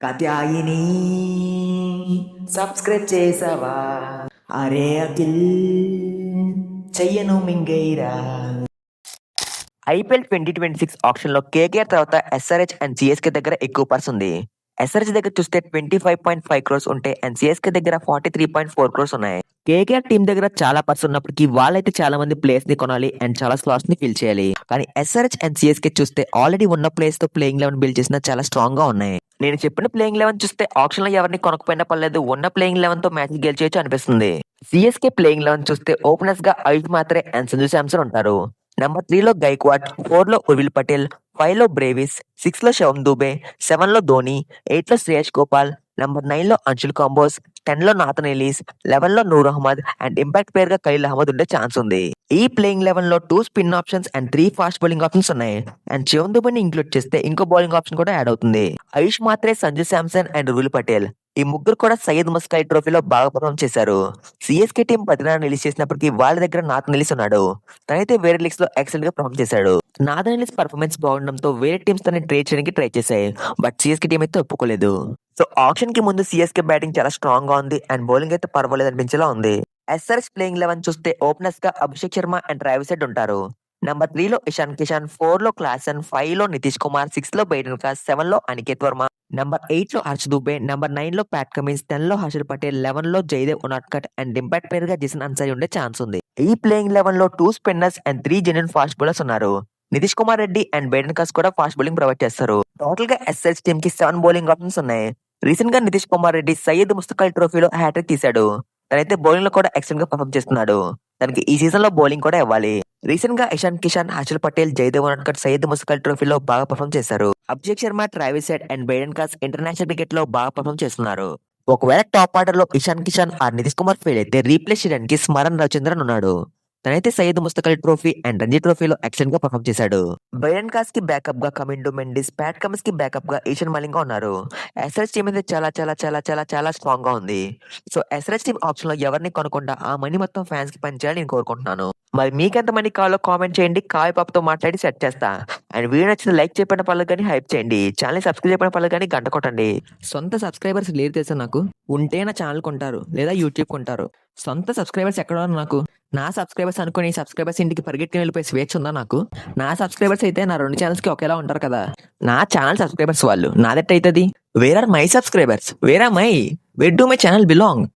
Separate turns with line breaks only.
కథాయిని subscribe చేసావా? అరే అఖిల్ చెయ్యను మింగైరా
ఐపీఎల్ ట్వంటీ ట్వంటీ సిక్స్ ఆప్షన్లో కేకేఆర్ తర్వాత ఎస్ఆర్హెచ్ అండ్ సిఎస్కే దగ్గర ఎక్కువ పర్స్ ఉంది. ఎస్ఆర్హెచ్ దగ్గర చూస్తే twenty five point five crores ఉంటే అండ్ సిఎస్కే దగ్గర forty three point four crores ఉన్నాయి. కేకేఆర్ టీం దగ్గర చాలా పర్స్ ఉన్నప్పటికీ వాళ్ళైతే చాలా మంది ప్లేయర్స్ని కొనాలి అండ్ చాలా స్లాట్స్ని ఫిల్ చేయాలి. కానీ ఎస్ఆర్హెచ్ అండ్ సిఎస్కే చూస్తే ఆల్రెడీ ఉన్న ప్లేయర్స్తో ప్లేయింగ్ లెవెన్ బిల్డ్ చేసిన చాలా స్ట్రాంగ్గా ఉన్నాయి. నేను చెప్పిన ప్లేయింగ్ లెవెన్ చూస్తే ఆప్షన్లో ఎవరిని కొనకపోయినా పర్లేదు ఉన్న ప్లేయింగ్ లెవెన్తో మ్యాచ్ గెలిచేయచ్చు అనిపిస్తుంది. సిఎస్కే ప్లేయింగ్ లెవెన్ చూస్తే ఓపెనర్స్గా అయుష్ మాత్రే అండ్ సంజు శాంసన్ ఉంటారు. నెంబర్ త్రీ లో గైక్వాడ్ ఫోర్లో ఉర్విల్ పటేల్ ఫైవ్లో బ్రేవిస్ సిక్స్లో శవం దూబే సెవెన్లో ధోని ఎయిట్లో శ్రేయస్ గోపాల్ నెంబర్ నైన్లో అంశుల్ కాంబోస్ టెన్లో నాథన్ ఎలీస్ లెవెన్లో నూర్ అహ్మద్ అండ్ ఇంపాక్ట్ ప్లేయర్గా ఖలీల్ అహ్మద్ ఉండే ఛాన్స్ ఉంది. ఈ playing లెవెన్లో two spin options and three fast bowling options and. And చివన్ దుబేని ఇంక్లూడ్ చేస్తే ఇంకో బౌలింగ్ ఆప్షన్ కూడా యాడ్ అవుతుంది. ఆయుష్ మాత్రే సంజు శాంసన్ అండ్ రుల్ పటేల్ ఈ ముగ్గురు కూడా సయ్యద్ ముస్కాయి ట్రోఫీలో బాగా పర్ఫామ్ చేశారు. సిఎస్కే టీం పదినాడు నిలిచి చేసినప్పటికీ వాళ్ళ దగ్గర నాథన్ నిలిచి ఉన్నాడు. తనైతే వేరే లీగ్స్లో ఎక్సలెంట్గా పర్ఫామ్ చేశాడు. నాథన్ నిలిచి పర్ఫార్మెన్స్ బాగుండడంతో వేరే టీమ్స్ తనని ట్రేడ్ చేయడానికి ట్రై చేశాయి. బట్ సిఎస్కే టీం అయితే ఒప్పుకోలేదు. సో ఆప్షన్కి ముందు సిఎస్కే బ్యాటింగ్ చాలా స్ట్రాంగ్గా ఉంది అండ్ బౌలింగ్ అయితే పర్వాలేదు అనిపించేలా ఉంది. ఎస్ఆర్ఎస్ ప్లేయింగ్ లెవెన్ చూస్తే ఓపెనర్స్గా Abhishek Sharma and Travis Head ఉంటారు. నంబర్ త్రీ లో ఇషాన్ కిషాన్ ఫోర్లో క్లాసన్ ఫైవ్లో నితీష్ కుమార్ సిక్స్లో బైడెన్ కాస్ సెవెన్లో అనికేత్ వర్మ. నంబర్ ఎయిట్లో హర్ష దుబే నంబర్ నైన్లో ప్యాట్ కమిన్స్ టెన్లో హర్షల్ పటేల్ లెవెన్లో జయదేవ్ ఉనాట్కట్ అండ్ ఇంపాక్ట్ ప్లేయర్గా జిసన్ అన్సారీ ఉండే ఛాన్స్ ఉంది. ఈ playing లెవెన్లో two spinners and three genuine fast bowlers ఉన్నారు. Nitish Kumar Reddy and Brydon Carse కూడా ఫాస్ట్ బౌలింగ్ ప్రొవైడ్ చేస్తారు. టోటల్గా ఎస్ఎల్స్ టీమ్కి సెవెన్ బౌలింగ్ ఆప్షన్స్ ఉన్నాయి. రీసెంట్గా నితీష్ కుమార్ రెడ్డి సయ్యద్ ముస్తకాల్ ట్రోఫీలో హ్యాట్రిక్ తీశాడు. తనైతే బౌలింగ్లో కూడా ఎక్సలెంట్గా పర్ఫామ్ చేస్తున్నాడు. తనకి ఈ సీజన్లో బౌలింగ్ కూడా ఇవ్వాలి. రీసెంట్గా ఇషాన్ కిషాన్ హర్షల్ పటేల్ జయదేవ్ అన్కట్ సయ్యద్ ముసకల్ ట్రోఫీలో బాగా పర్ఫామ్ చేశారు. అభిషేక్ శర్మ ట్రావిస్ సెట్ అండ్ బైడెన్ కాస్ ఇంటర్నేషనల్ క్రికెట్లో బాగా పర్ఫామ్ చేస్తున్నారు. ఒకవేళ టాప్ ఆర్డర్లో ఇషాన్ కిషాన్ ఆర్ నితీష్ కుమార్ ఫెయిల్ అయితే రీప్లేస్ చేయడానికి స్మరణ్ రవిచంద్రన్ ఉన్నాడు. తనైతే సయ్యద్ ముస్తకల్ ట్రోఫీ అండ్ రంజీ ట్రోఫీలో ఎక్సలెంట్గా పర్ఫామ్ చేశాడు. బైరన్ కాస్కి బ్యాకప్గా కమిండో మెండిస్ ప్యాట్ కమిన్స్కి బ్యాకప్గా ఈషన్ మలింగా ఉన్నారు. ఎస్ఆర్ఎస్ టీమ్ అయితే చాలా చాలా చాలా చాలా చాలా స్ట్రాంగ్గా ఉంది. సో ఎస్ఆర్ఎస్ టీమ్ ఆప్షన్లో ఎవరిని కొనకుండా ఆ మనీ మొత్తం ఫ్యాన్స్కి పనిచేయాలని నేను కోరుకుంటున్నాను. మరి మీకెంత మనీ కావాలో కామెంట్ చేయండి. కాయ పాపతో మాట్లాడి సెట్ చేస్తా. అండ్ వీడియో నచ్చిన లైక్ చెప్పిన పనులు కానీ హైప్ చేయండి. ఛానల్ సబ్స్క్రైబ్ చెప్పిన పనులు కానీ గంట కొట్టండి.
సొంత సబ్స్క్రైబర్స్ లేరు తెలుసా నాకు? ఉంటే నా ఛానల్ కొంటారు. లేదా యూట్యూబ్ కొంటారు. సొంత సబ్స్క్రైబర్స్ ఎక్కడ నాకు? నా సబ్స్క్రైబర్స్ అనుకుని సబ్స్క్రైబర్స్ ఇంటికి పరిగెట్టుకుని వెళ్ళిపోయి స్వేచ్ఛ ఉందా నాకు? నా సబ్స్క్రైబర్స్ అయితే నా రెండు ఛానల్స్కి ఒకేలా ఉంటారు కదా. నా ఛానల్ సబ్స్క్రైబర్స్ వాళ్ళు. నాదెట్ అవుతుంది where are my subscribers where are my where do my channel belong